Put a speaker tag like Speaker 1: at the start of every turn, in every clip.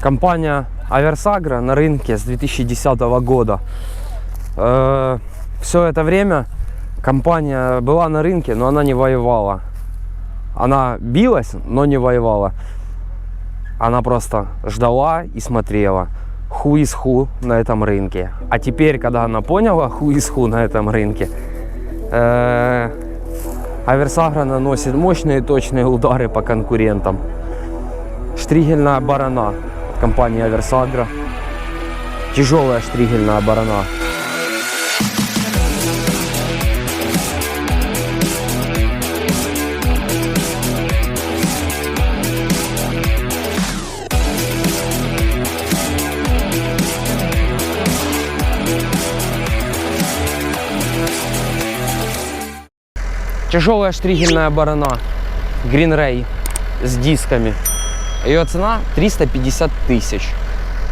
Speaker 1: Компания Аверсагра на рынке с 2010 года. все это время компания была на рынке, но она не воевала. Она билась, но не воевала. Она просто ждала и смотрела. Who is who на этом рынке. А теперь, когда она поняла, who is who на этом рынке, э, Аверсагра наносит мощные точные удары по конкурентам. Штригельная барана от компании Аверсагра. Тяжелая штригельная барана. Тяжелая штригельная барана Ray с дисками. Ее цена 350 тысяч.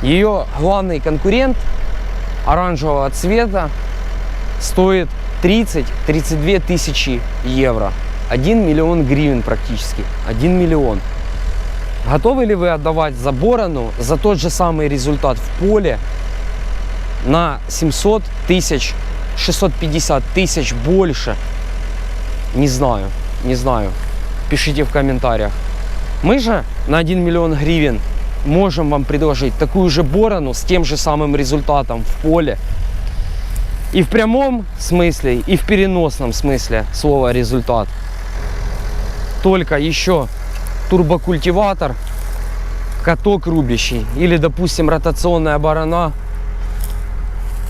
Speaker 1: Ее главный конкурент оранжевого цвета стоит 30-32 тысячи евро. 1 миллион гривен практически. 1 миллион. Готовы ли вы отдавать за борону за тот же самый результат в поле на 700 тысяч, 650 тысяч больше? Не знаю, не знаю. Пишите в комментариях. Мы же на 1 миллион гривен можем вам предложить такую же борону с тем же самым результатом в поле. И в прямом смысле, и в переносном смысле слова результат. Только еще турбокультиватор, каток рубящий или, допустим, ротационная барана.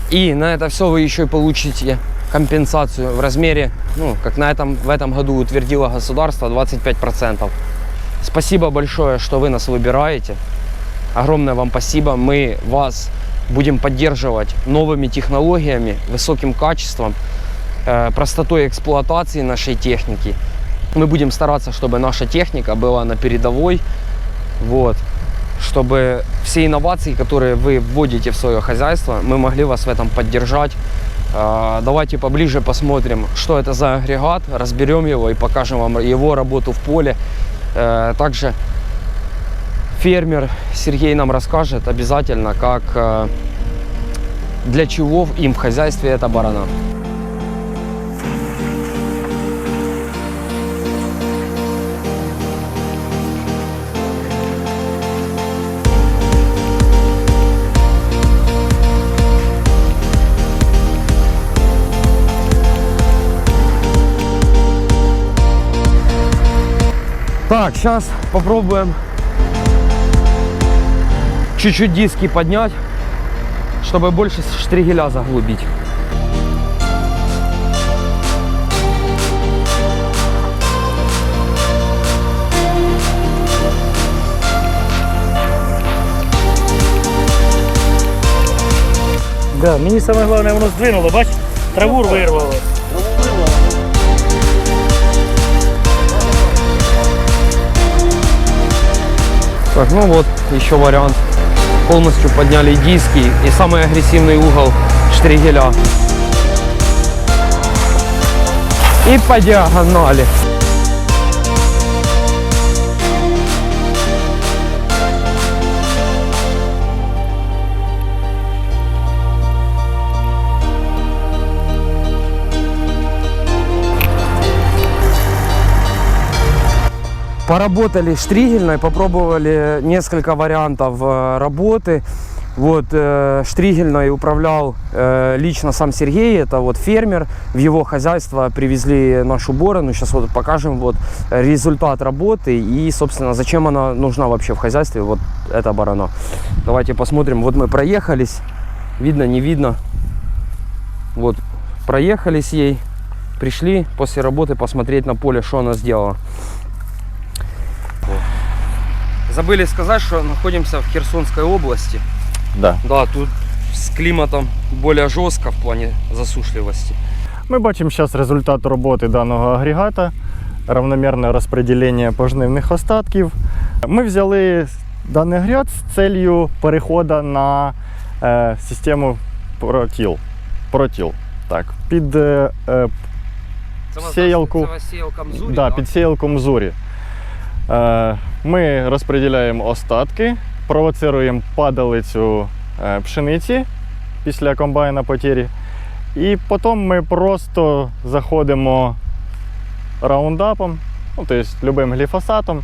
Speaker 1: И на это все вы еще и получите компенсацию в размере, ну, как на этом, в этом году утвердило государство, 25%. Спасибо большое, что вы нас выбираете. Огромное вам спасибо. Мы вас будем поддерживать новыми технологиями, высоким качеством, э, простотой эксплуатации нашей техники. Мы будем стараться, чтобы наша техника была на передовой, вот, чтобы все инновации, которые вы вводите в свое хозяйство, мы могли вас в этом поддержать. Э, Давайте поближе посмотрим, что это за агрегат, разберем его и покажем вам его работу в поле. Э, Также фермер Сергей нам расскажет обязательно, как э, для чего им в хозяйстве эта барана. Так, сейчас попробуем чуть-чуть диски поднять, чтобы больше штригеля заглубить.
Speaker 2: Да, мені саме головне воно здвинуло, бач, траву вирвало.
Speaker 1: Так, ну вот еще вариант. Полностью подняли диски и самый агрессивный угол штригеля. И по диагонали. Поработали штригельной, попробовали несколько вариантов э, работы. Вот э, штригельной управлял э, лично сам Сергей, это вот фермер. В его хозяйство привезли нашу борону. Сейчас вот покажем вот результат работы и, собственно, зачем она нужна вообще в хозяйстве. Вот эта барана. Давайте посмотрим. Вот мы проехались. Видно, не видно. Вот проехались ей. Пришли после работы посмотреть на поле, что она сделала. Забыли сказать, что находимся в Херсонской области.
Speaker 3: Да.
Speaker 1: Да, тут с климатом более жестко в плане засушливости.
Speaker 3: Ми бачимо зараз результат роботи даного агрегата, равномірне розподілення пожнивних остатків. Ми взяли даний агрегат з целью переходу на е, систему протіл. протіл. Так, під, е, е, Сіялку. да, під сіялку Мзурі. Е, ми розподіляємо остатки провоцируємо падалицю е, пшениці після комбайна потірі. І потім ми просто заходимо раундапом, ну, тобто любим гліфосатом,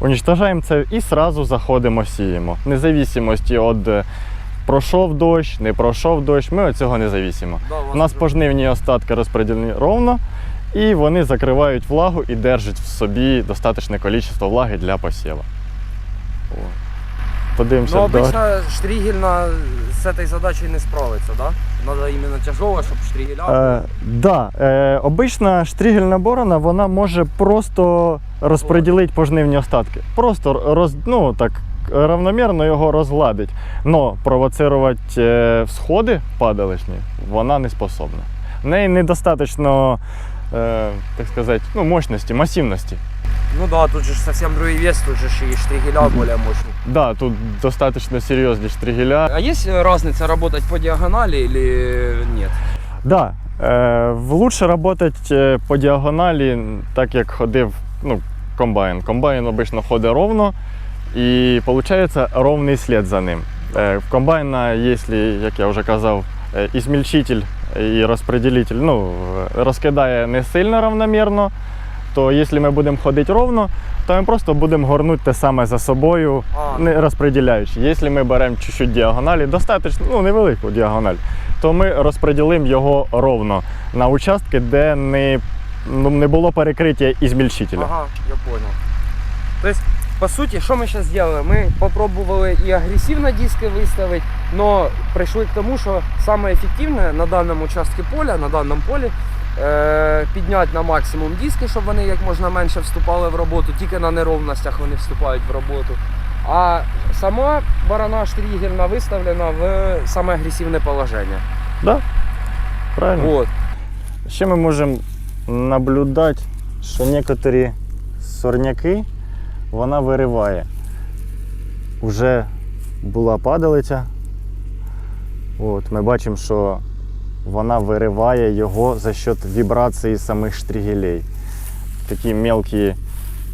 Speaker 3: уничтожаємо це і одразу заходимо, сіємо. Независимості від е, пройшов дощ, не пройшов дощ, ми від цього не завісимо. У нас пожнивні остатки розподілені ровно, і вони закривають влагу і держать в собі достатнье кількість влаги для посіву. О. Подивимося.
Speaker 1: Ну,
Speaker 3: до-
Speaker 1: обычно штригельна с этой задачей не справиться, да? Надо именно тяжело, чтобы штригеля...
Speaker 3: Е, да, е, обична штригельна борона вона може просто розподілити пожнивні остатки. Просто роз, ну, так, равномірно його розгладить. Но провоцирувати е, всходи падалишні вона не способна. В неї недостатньо, е, так сказати, ну, мощності, масивності.
Speaker 1: Ну да, тут же совсем другой вес, тут же и штригеля более мощные.
Speaker 3: Да, тут достатньо серйозні штригеля.
Speaker 1: А есть разница работать по диагонали или нет?
Speaker 3: Да, е, лучше працювати е, по діагоналі, так як ходив ну, комбайн. Комбайн обично ходить ровно і виходить ровний слід за ним. Е, в комбайна, якщо, як я вже казав, е, і розподілитель ну, розкидає не сильно равномірно, то якщо ми будемо ходити ровно, то ми просто будемо горнути те саме за собою, не розподіляючи. Якщо ми беремо чуть-чуть діагоналі, достатньо ну, невелику діагональ, то ми розподілимо його ровно на участки, де не, ну, не було перекриття ізмільчителя.
Speaker 1: Ага, я понял. То есть, по сути, что мы сейчас сделали? Мы попробовали и агрессивно диски выставить, но пришли к тому, что самое эффективное на данном участке поля, на данном полі, е, підняти на максимум диски, щоб вони як можна менше вступали в роботу, тільки на неровностях вони вступають в роботу. А сама барана штригельна виставлена в саме агресивне положення.
Speaker 3: Правильно?
Speaker 1: Вот.
Speaker 3: Ще ми можемо наблюдати, що некоторі сорняки вона вириває. Уже була падалиця. От, ми бачимо, що вона вириває його за счет вібрації самих штригелей. Такий мелкий,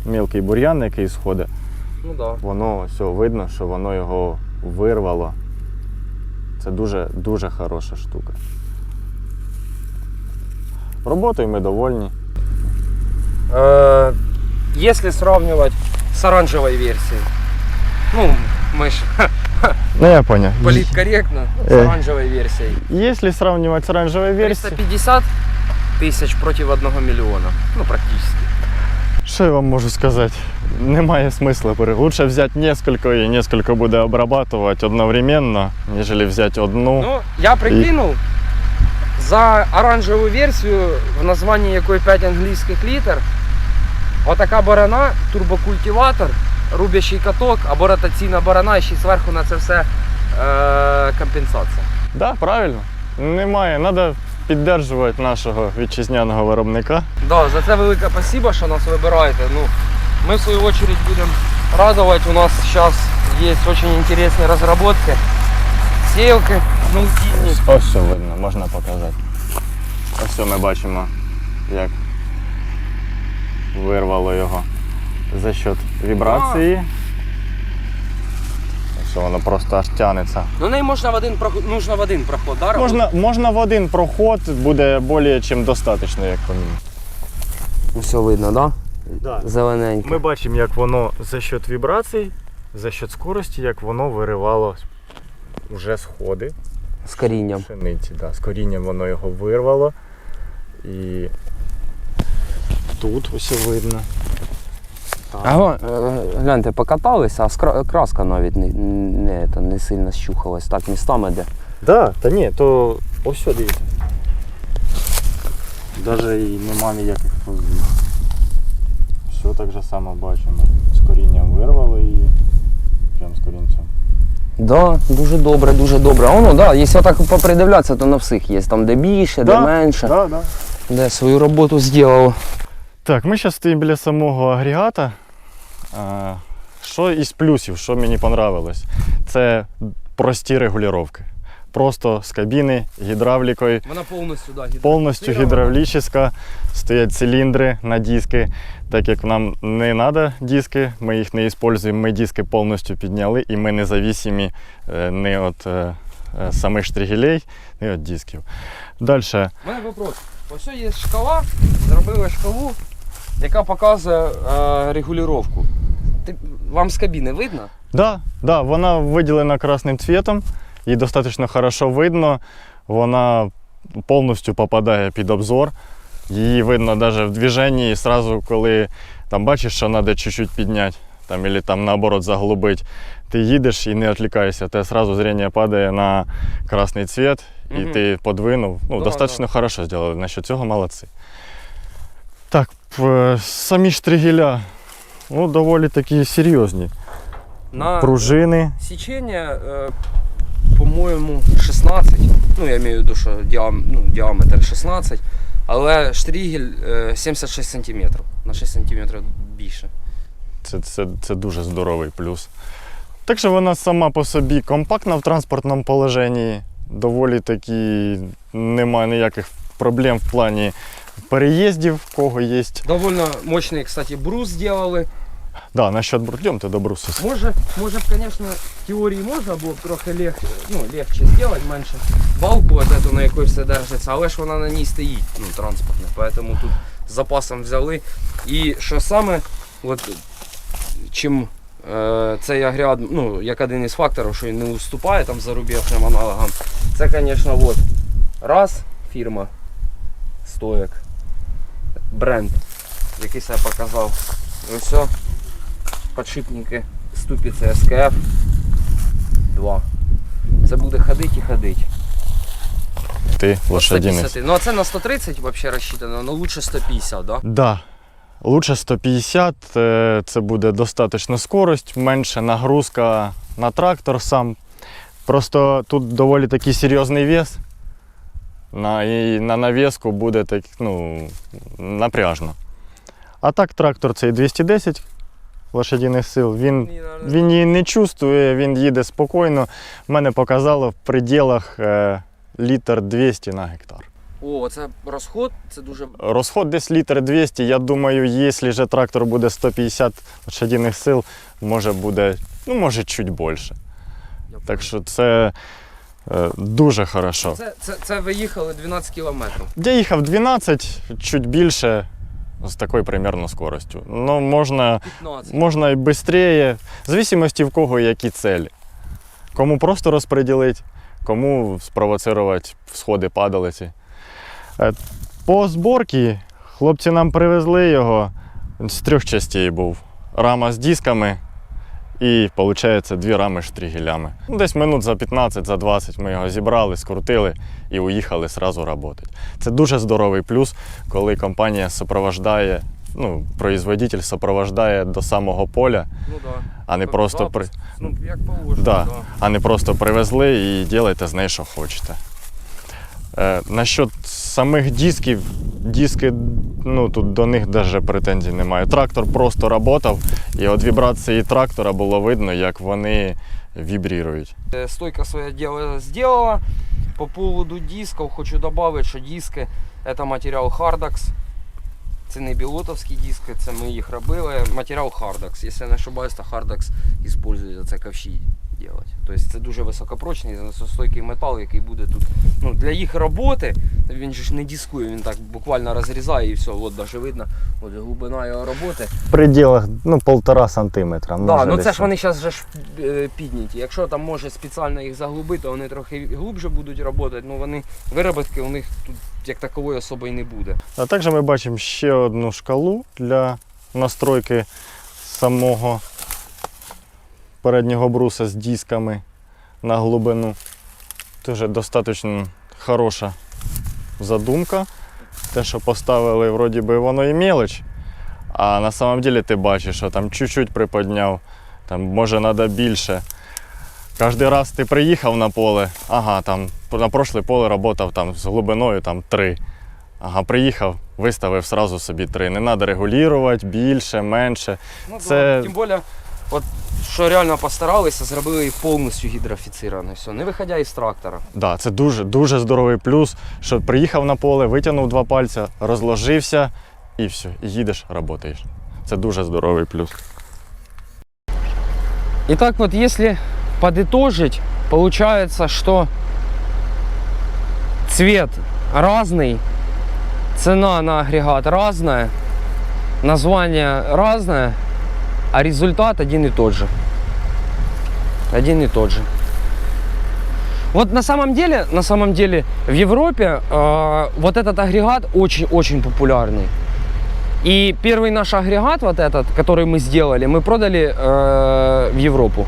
Speaker 3: мелкий бур'ян, який сходить,
Speaker 1: Ну да.
Speaker 3: воно все видно, що воно його вирвало. Це дуже, дуже хороша штука. Роботою ми довольні.
Speaker 1: Э, Если сравнивать с оранжевой версией, ну, мы ж
Speaker 3: Ну, я понял.
Speaker 1: политкорректно с
Speaker 3: Э.
Speaker 1: оранжевой версией.
Speaker 3: Если сравнивать с оранжевой версией,
Speaker 1: 350 тысяч против 1 миллиона. Ну, практически.
Speaker 3: що я вам можу сказати? Немає смисла. пере- Лучше взяти несколько і несколько буде обрабатувати одновременно, ніж взяти одну.
Speaker 1: Ну, я прикинул, за оранжевую версию, в названии якої 5 англійських літер, отака барана, турбокультиватор, рубящий каток або ротаційна барана, і ще зверху на це все е- компенсація.
Speaker 3: Да, правильно. Немає. Треба підтримувати нашого вітчизняного виробника.
Speaker 1: Да, за це велике спасибо, що нас вибираєте. Ну, ми в свою очередь будемо радувати. У нас зараз є дуже інтересні розробки. Сілки, наутільні.
Speaker 3: Ось все видно, можна показати. Ось все ми бачимо, як вирвало його за счет вібрації. Ось воно просто аж тянеться.
Speaker 1: Ну, неї можна в один проход, нужно в один проход, да?
Speaker 3: Можна, можна в один проход, буде більш ніж достатньо, як по мені.
Speaker 1: Все видно, да?
Speaker 3: Да.
Speaker 1: Зелененьке.
Speaker 3: Ми бачимо, як воно за счет вібрацій, за счет скорості, як воно виривало вже сходи
Speaker 1: З корінням.
Speaker 3: пшениці. Да. З корінням воно його вирвало. І тут ось видно. Так.
Speaker 1: Ага, е, гляньте, покаталися, а скра- краска навіть не, не, та, не сильно щухалась. Так, містами де.
Speaker 3: Да, та ні, то ось що дивіться. Даже і нема ніяких позбів. Все так же само бачимо. З корінням вирвало її. Прям з корінцем.
Speaker 1: Да, дуже добре, дуже добре. А воно, да, якщо так попридивлятися, то на всіх є. Там де більше, де менше,
Speaker 3: Да, да.
Speaker 1: де свою роботу зробило.
Speaker 3: Так, ми зараз стоїмо біля самого агрегата. А, Що із плюсів, що мені понравилось, це прості регулювання. просто з кабіни гідравлікою.
Speaker 1: Вона повністю да,
Speaker 3: Повністю гідравлічна, стоять циліндри на диски. Так як нам не треба диски, ми їх не використовуємо, ми диски повністю підняли і ми е, не від е, е, самих штригелей, не від дисків. Далі.
Speaker 1: У мене вопрос. Ось є шкала, зробили шкалу, яка показує е, регулювання. Вам з кабіни видно?
Speaker 3: Да, да, вона виділена красним цвітом, її достатньо хорошо видно. Вона повністю попадає під обзор. Її видно навіть в движенні, і сразу, коли там бачиш, що треба чуть-чуть підняти, там, або там наоборот заглубити, ти їдеш і не відвлікаєшся, те одразу зрення падає на красний цвіт, і
Speaker 1: Мгм.
Speaker 3: ти подвинув. Ну,
Speaker 1: Да,
Speaker 3: достатньо хорошо зробили. Насчет цього молодці. П- самі штригеля, ну, доволі такі серйозні.
Speaker 1: На
Speaker 3: Пружини.
Speaker 1: січення, е, по-моєму, 16. Ну, я маю в виду, що діам, ну, діаметр 16, але штрігель е, 76 см. На 6 см більше.
Speaker 3: Це, це, це дуже здоровий плюс. Так що вона сама по собі компактна в транспортному положенні, доволі таки немає ніяких проблем в плані переїздів, в кого є.
Speaker 1: Довольно мощний, кстати, брус зробили.
Speaker 3: Да, насчет брудем, до брусу.
Speaker 1: Може, може б, звісно, в теорії можна було б трохи лег, ну, легче зробити, менше балку от эту, на якій все держиться, але ж вона на ній стоїть, ну, транспортна, поэтому тут з запасом взяли. І що саме, от, чим е, цей агрегат, ну, як один із факторів, що він не уступає там зарубіжним аналогам, це, звісно, от, раз, фірма стоек, бренд, який себе показав. І все, подшипники ступиці СКФ 2. Це буде ходити і ходити.
Speaker 3: Ти лошадиний.
Speaker 1: Ну а це на 130 взагалі розчитано, ну лучше 150, да?
Speaker 3: Да. Лучше 150, е, це буде достатньо скорость, менше нагрузка на трактор сам. Просто тут доволі такий серйозний вес. На, і на навіску буде так, ну, напряжно. А так трактор цей 210 лошадиних сил. Він, він її не чувствує, він їде спокійно. Мене показало в пределах е, літр 200 на гектар.
Speaker 1: О, це розход, це дуже.
Speaker 3: Розход десь літр 200. Я думаю, якщо же трактор буде 150 лошадиних сил, може буде, ну може чуть більше. Так що це е, дуже хорошо.
Speaker 1: Це, це, це ви їхали 12 кілометрів.
Speaker 3: Я їхав 12, чуть більше, з такою примерно скоростю. Ну, можна,
Speaker 1: 15.
Speaker 3: можна і швидше, в зависимості в кого які цілі. Кому просто розподілити, кому спровоцирувати сходи падалиці. Е, По зборці хлопці нам привезли його з трьох частей був. Рама з дисками і, виходить, дві рами з штригелями. Ну, Десь минут за 15, за 20 ми його зібрали, скрутили і уїхали одразу працювати. Це дуже здоровий плюс, коли компанія супроводжає, ну, производитель супроводжає до самого поля,
Speaker 1: Ну да.
Speaker 3: а не просто при...
Speaker 1: Ну, як положено,
Speaker 3: Да.
Speaker 1: да.
Speaker 3: а не просто привезли і ділайте з нею, що хочете. Е, насчет самих дисків, диски, ну тут до них навіть претензій немає. Трактор просто працював, і від вібрації трактора було видно, як вони вібрірують.
Speaker 1: Э, Стойка свое дело сделала. По поводу дисков хочу добавить, що диски это матеріал Hardax. Це не білотовські диски, це ми їх робили. Матеріал Hardax. Якщо не ошибаюсь, то Hardax використовує це ковші. Тобто це дуже високопрочний, стойкий метал, який буде тут. Ну, для їх роботи він же ж не дискує, він так буквально розрізає і все. От навіть видно, от глибина його роботи.
Speaker 3: В пределах ну, полтора сантиметра.
Speaker 1: Да, ну це ж вони зараз же ж е, підняті. Якщо там може спеціально їх заглубити, то вони трохи глибше будуть працювати, ну вони вироботки у них тут як такової особи і не буде.
Speaker 3: А також ми бачимо ще одну шкалу для настройки самого переднього бруса з дисками на глибину. Теж достатньо хороша задумка. Те, що поставили, вроді би воно і мелоч, а на самом деле ти бачиш, що там чуть-чуть приподняв, там може треба більше. Кожен раз ти приїхав на поле, ага, там на прошле поле працював там з глибиною там 3. Ага, приїхав, виставив сразу собі три. Не треба регулювати більше, менше.
Speaker 1: Ну,
Speaker 3: Це-
Speaker 1: Тим більше От що реально постаралися, зробили її повністю гідрофіцировано. Все, не виходя із трактора.
Speaker 3: Да, це дуже дуже здоровий плюс, що приїхав на поле, витягнув два пальця, розложився і все, і їдеш, працюєш. Це дуже здоровий плюс.
Speaker 1: Итак, вот если подытожить, получается, что цвет разный, цена на агрегат разная, название разное, а результат один и тот же. Один и тот же. Вот на самом деле, на самом деле в Европе э, вот этот агрегат очень-очень популярный. И первый наш агрегат, вот этот, который мы сделали, мы продали э, в Европу.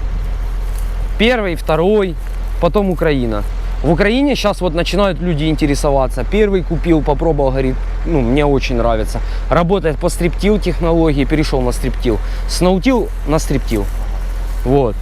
Speaker 1: Первый, второй, потом Украина. В Украине сейчас вот начинают люди интересоваться. Первый купил, попробовал, говорит, ну, мне очень нравится. Работает по стриптил технологии, перешел на стриптил. С на стриптил. Вот.